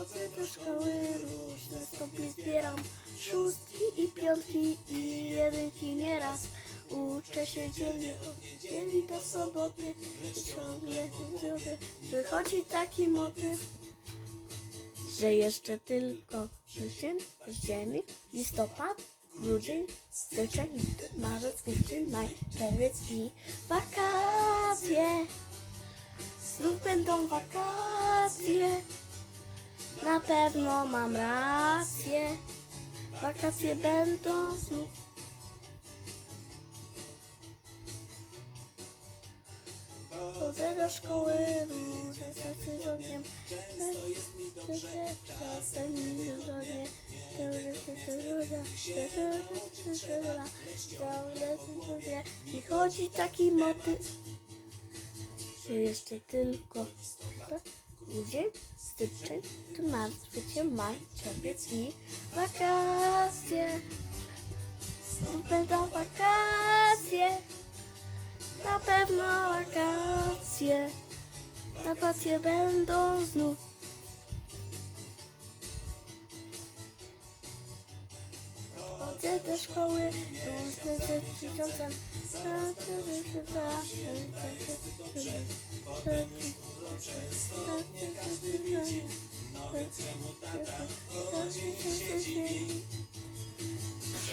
Chodzę do szkoły, różne stopnie zbieram Szóstki i piątki i jedynki nieraz. Uczę się dzielnie od niedzieli do soboty I ciągle widzę, wychodzi taki motyw Że jeszcze tylko wrzesień, październik, listopad, grudzień, styczeń, marzec, kwiecień, maj, czerwiec i wakacje. Znów będą wakacje na pewno mam rację. Wakacje będą znów. Chodzę do szkoły, różne rzeczy rozumiem. Czasem mi zrobię. I chodzi taki motyw, że jeszcze tylko grudzień, styczeń, to marzec, kwiecień, maj, czerwiec i wakacje. Będą wakacje, na pewno wakacje. Wakacje będą znów. Chodzę do szkoły, różne rzeczy ciągam.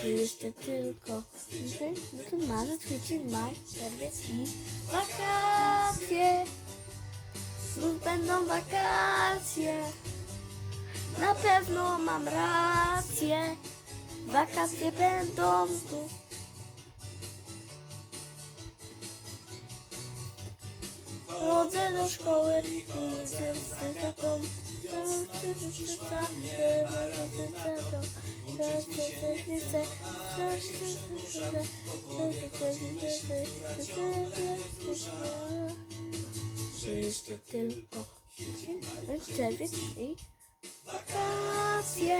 Czy jeszcze tylko grudzień, luty, marzec, kwiecień, maj, czerwiec i wakacje. Znów będą wakacje. Na pewno mam rację. Wakacje będą znów. Chodzę do szkoły, idę z taką jeszcze tylko czerwiec i wakacje.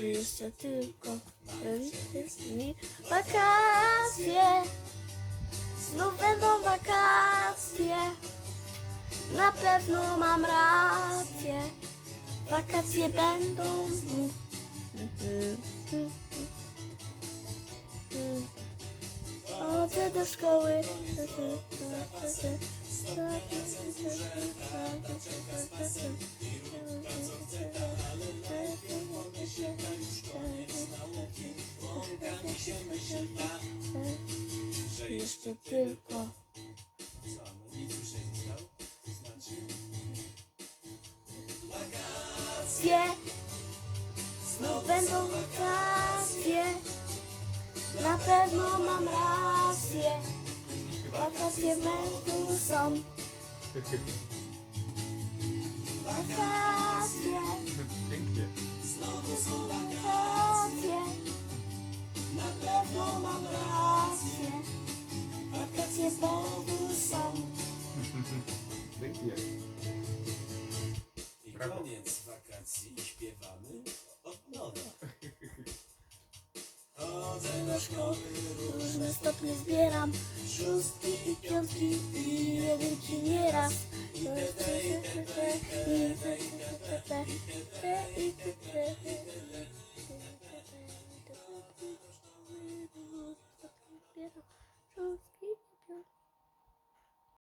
jeszcze tylko dni wakacje? Znów będą wakacje. Na pewno mam rację. Wakacje będą znów. Chodzę do szkoły. Jeszcze tylko. Wakacje. Znów będą wakacje. Na pewno mam rację. Wakacje będą są. Wakacje. Pięknie. Znowu są wakacje. Na pewno mam rację. Wakacje będą są. Pięknie. I koniec wakacji śpiewamy od nowa chodzę do szkoły, różne stopnie zbieram, szóstki i piątki i jedynki nieraz. I te, te, i te, te, i te, te, i te, te, i te, te, i te, te, i te, te.